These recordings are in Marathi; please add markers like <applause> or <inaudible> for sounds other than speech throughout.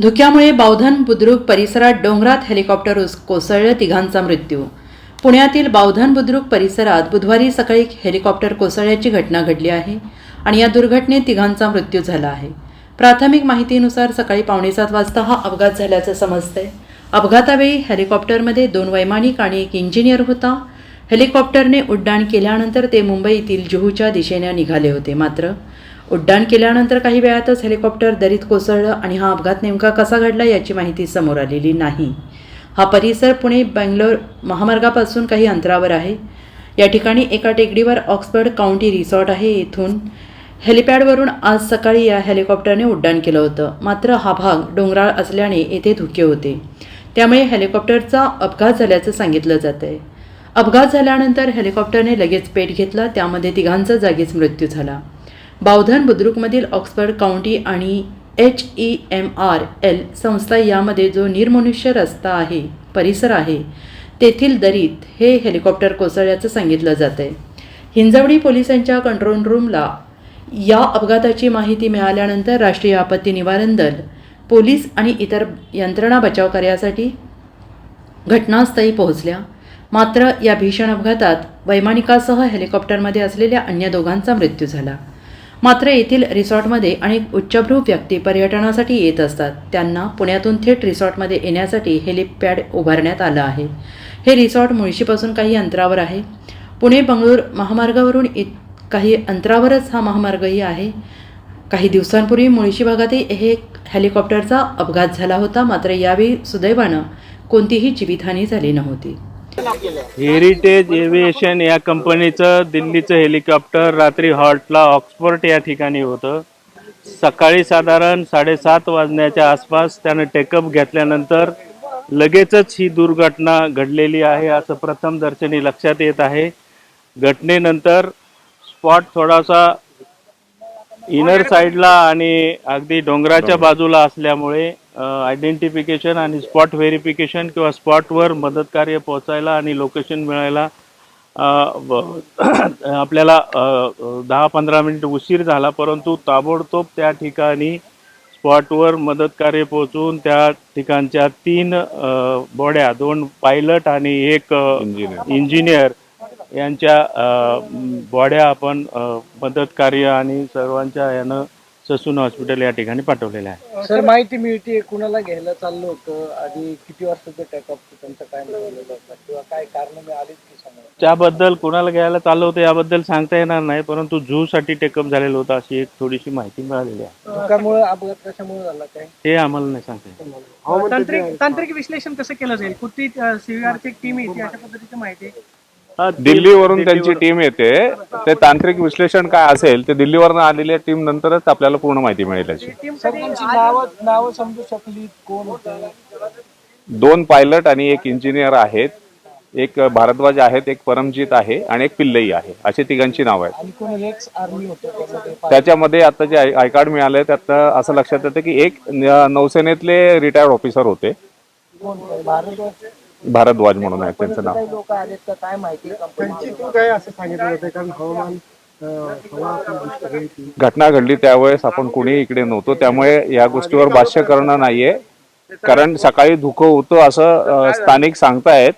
धुक्यामुळे बावधन बुद्रुक परिसरात डोंगरात हेलिकॉप्टर कोसळलं तिघांचा मृत्यू. पुण्यातील बावधन बुद्रुक परिसरात बुधवारी सकाळी हेलिकॉप्टर कोसळल्याची घटना घडली आहे आणि या दुर्घटनेत तिघांचा मृत्यू झाला आहे. प्राथमिक माहितीनुसार सकाळी पावणेसात वाजता हा अपघात झाल्याचं समजतंय. अपघातावेळी हेलिकॉप्टरमध्ये दोन वैमानिक आणि एक इंजिनियर होता. हेलिकॉप्टरने उड्डाण केल्यानंतर ते मुंबईतील जुहूच्या दिशेने निघाले होते. मात्र उड्डाण केल्यानंतर काही वेळातच हेलिकॉप्टर दरीत कोसळलं आणि हा अपघात नेमका कसा घडला याची माहिती समोर आलेली नाही. हा परिसर पुणे बेंगलोर महामार्गापासून काही अंतरावर आहे. या ठिकाणी एका टेकडीवर ऑक्सफर्ड काउंटी रिसॉर्ट आहे. येथून हेलिपॅडवरून आज सकाळी या हेलिकॉप्टरने उड्डाण केलं होतं. मात्र हा भाग डोंगराळ असल्याने येथे धुके होते. त्यामुळे हेलिकॉप्टरचा अपघात झाल्याचं सांगितलं जात आहे अपघात झाल्यानंतर हेलिकॉप्टरने लगेच पेट घेतला. त्यामध्ये तिघांचा जागीच मृत्यू झाला. बावधन बुद्रुकमधील ऑक्सफर्ड काउंटी आणि H E M R L संस्था यामध्ये जो निर्मनुष्य रस्ता आहे परिसर आहे तेथील दरीत हे हेलिकॉप्टर कोसळल्याचं सांगितलं जातं आहे हिंजवडी पोलिसांच्या कंट्रोल रूमला या अपघाताची माहिती मिळाल्यानंतर राष्ट्रीय आपत्ती निवारण दल पोलीस आणि इतर यंत्रणा बचाव कार्यासाठी घटनास्थळी पोहोचल्या. मात्र या भीषण अपघातात वैमानिकासह हेलिकॉप्टरमध्ये असलेल्या अन्य दोघांचा मृत्यू झाला. मात्र येथील रिसॉर्टमध्ये अनेक उच्चभ्रू व्यक्ती पर्यटनासाठी येत असतात. त्यांना पुण्यातून थेट रिसॉर्टमध्ये येण्यासाठी हेलिपॅड उभारण्यात आलं आहे. हे रिसॉर्ट मुळशीपासून काही अंतरावर आहे. पुणे बंगळूर महामार्गावरून इत काही अंतरावरच हा महामार्गही आहे. काही दिवसांपूर्वी मुळशी भागातही हे हेलिकॉप्टरचा अपघात झाला होता. मात्र यावेळी सुदैवानं कोणतीही जीवितहानी झाली नव्हती. हेरिटेज एव्हिएशन या कंपनीचं दिल्लीचं हेलिकॉप्टर रात्री हॉल्टला ऑक्सफोर्ट या ठिकाणी होतं. सकाळी साधारण साडेसात वाजण्याच्या आसपास त्यानं टेकअप घेतल्यानंतर लगेचच ही दुर्घटना घडलेली आहे असं प्रथमदर्शनी लक्षात येत आहे. घटनेनंतर स्पॉट थोडासा इनर साईडला आणि अगदी डोंगराच्या बाजूला असल्यामुळे आयडेंटिफिकेशन आणि स्पॉट व्हेरिफिकेशन किंवा स्पॉटवर मदत कार्य पोहोचायला आणि लोकेशन मिळायला <coughs> आपल्याला दहा पंधरा मिनिट उशीर झाला परंतु ताबडतोब त्या ठिकाणी स्पॉटवर मदत कार्य पोहोचून त्या ठिकाणच्या तीन बॉड्या दोन पायलट आणि एक इंजिनियर यांच्या बॉड्या आपण मदत कार्य आणि सर्वांच्या यानं ससून हॉस्पिटल या ठिकाणी पाठवलेल्या आहे. सर माहिती मिळते कुणाला घ्यायला चाललं होतं आधी किती वाजता टेकअप त्यांचा काय किंवा काय कारण मिळालीच की त्याबद्दल कोणाला घ्यायला चाललं होतं याबद्दल सांगता येणार नाही परंतु झू साठी टेकअप झालेलं होतं अशी एक थोडीशी माहिती मिळालेली आहे. धुक्यामुळे अपघात कशामुळे झाला काय? हे आम्हाला नाही सांगता येत. तांत्रिक तांत्रिक विश्लेषण कसं केलं जाईल? कुठली सीव्हीआरची टीम येते अशा पद्धतीची माहिती हा, दिल्लीवरून त्यांची. टीम येते. ते तांत्रिक विश्लेषण काय असेल ते दिल्लीवरून आलेल्या टीम नंतरच आपल्याला पूर्ण माहिती मिळेल याची. टीम सर त्यांची नावं नावं समजू शकली कोण होते? दोन पायलट आणि एक इंजिनियर आहेत. एक भारद्वाज आहेत एक परमजीत आहे आणि एक पिल्लई आहे. अशी तिघांची नाव आहेत. आणि कोण एक्स आर्मी होतं त्यामध्ये? त्याच्यामध्ये आता जे आय कार्ड मिळाले त्यात असं लक्षात येतं की एक नौसेनेतले रिटायर्ड ऑफिसर होते. भारद्वाज म्हणून आहे त्यांचं नाव. काही लोक आलेत का? काय माहिती? कंपनी काय असं सांगितलं होतं? कारण हवामान अं, हवा आपली दुष्काळी होती. घटना घडली त्यावेळेस आपण कुणी इकडे नव्हतो. त्यामुळे या गोष्टीवर भाष्य करणं नाहीये. कारण सकाळी धुकं होतं असं अं, स्थानिक सांगतायत.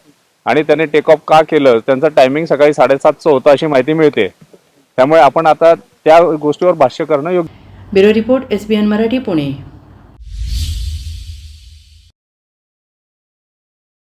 आणि त्याने टेक ऑफ का केलं? त्यांचं टायमिंग सकाळी साडेसातचं होतं अशी माहिती मिळते. त्यामुळे आपण आता त्या गोष्टीवर भाष्य करणं योग्य bureau report S B N Marathi Pune.